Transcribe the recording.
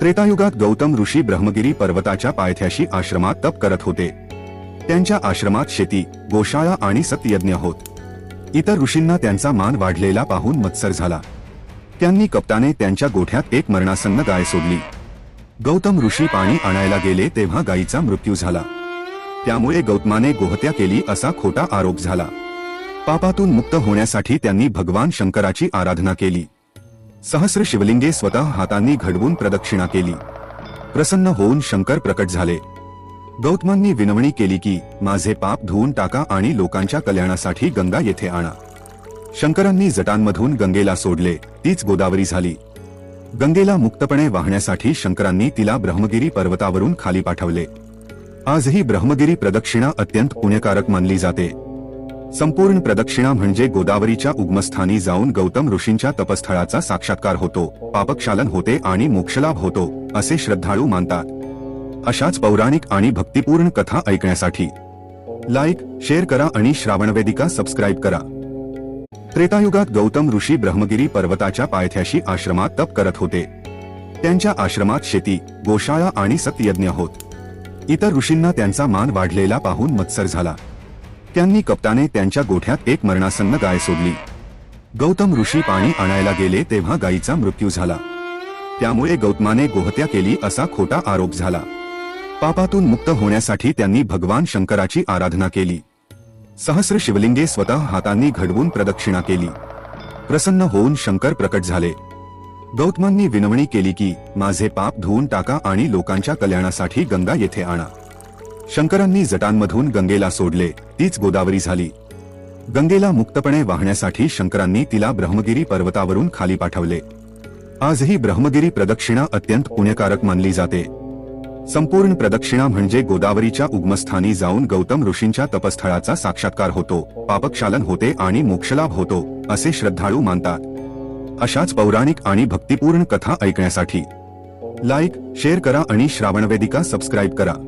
त्रेतायुगात गौतम ऋषी ब्रह्मगिरी पर्वताच्या पायथ्याशी आश्रमात तप करत होते. त्यांच्या आश्रमात शेती गोशाळा आणि सत्यज्ञ होत. इतर ऋषींना त्यांचा मान वाढलेला पाहून मत्सर झाला. त्यांनी कप्ताने त्यांच्या गोठ्यात एक मरणासन्न गाय सोडली. गौतम ऋषी पाणी आणायला गेले तेव्हा गायीचा मृत्यू झाला. त्यामुळे गौतमाने गोहत्या केली असा खोटा आरोप झाला. पापातून मुक्त होण्यासाठी त्यांनी भगवान शंकराची आराधना केली. सहस्र शिवलिंगे स्वतः हातांनी घडवून प्रदक्षिणा केली. प्रसन्न होऊन शंकर प्रकट झाले. गौतमांनी विनवणी केली की माझे पाप धुवून टाका आणि लोकांच्या कल्याणासाठी गंगा येथे आणा. शंकरांनी जटांमधून गंगेला सोडले. तीच गोदावरी झाली. गंगेला मुक्तपणे वाहण्यासाठी शंकरांनी तिला ब्रह्मगिरी पर्वतावरून खाली पाठवले. आजही ब्रह्मगिरी प्रदक्षिणा अत्यंत पुण्यकारक मानली जाते. संपूर्ण प्रदक्षिणा म्हणजे गोदावरीच्या उगमस्थानी जाऊन गौतम ऋषींच्या तपस्थळाचा साक्षात्कार होतो पापक्षालन होते आणि मोक्षलाभ होतो असे श्रद्धाळू मानतात. अशाच पौराणिक आणि भक्तिपूर्ण कथा ऐकण्यासाठी लाईक शेअर करा आणि श्रावणवेदिका सबस्क्राईब करा. त्रेतायुगात गौतम ऋषी ब्रह्मगिरी पर्वताच्या पायथ्याशी आश्रमात तप करत होते. त्यांच्या आश्रमात शेती गोशाळा आणि सत्यज्ञ होत. इतर ऋषींना त्यांचा मान वाढलेला पाहून मत्सर झाला. त्यांनी कप्ताने त्यांच्या गोठ्यात एक मरणासन्न गाय सोडली. गौतम ऋषी पाणी आणायला गेले तेव्हा गायीचा मृत्यू झाला. त्यामुळे गौतमाने गोहत्या केली असा खोटा आरोप झाला. पापातून मुक्त होण्यासाठी त्यांनी भगवान शंकराची आराधना केली. सहस्र शिवलिंगे स्वतः हातांनी घडवून प्रदक्षिणा केली. प्रसन्न होऊन शंकर प्रकट झाले. गौतमांनी विनवणी केली की माझे पाप धुवून टाका आणि लोकांच्या कल्याणासाठी गंगा येथे आणा. शंकरांनी जटांमधून गंगेला सोडले. तीच गोदावरी झाली. गंगेला मुक्तपणे वाहण्यासाठी शंकरांनी तिला ब्रह्मगिरी पर्वतावरून खाली पाठवले. आजही ब्रह्मगिरी प्रदक्षिणा अत्यंत पुण्यकारक मानली जाते. संपूर्ण प्रदक्षिणा म्हणजे गोदावरीच्या उगमस्थानी जाऊन गौतम ऋषींच्या तपस्थळाचा साक्षात्कार होतो पापक्षालन होते आणि मोक्षलाभ होतो असे श्रद्धाळू मानतात. अशाच पौराणिक आणि भक्तिपूर्ण कथा ऐकण्यासाठी लाईक शेअर करा आणि श्रावणवेदिका सबस्क्राईब करा.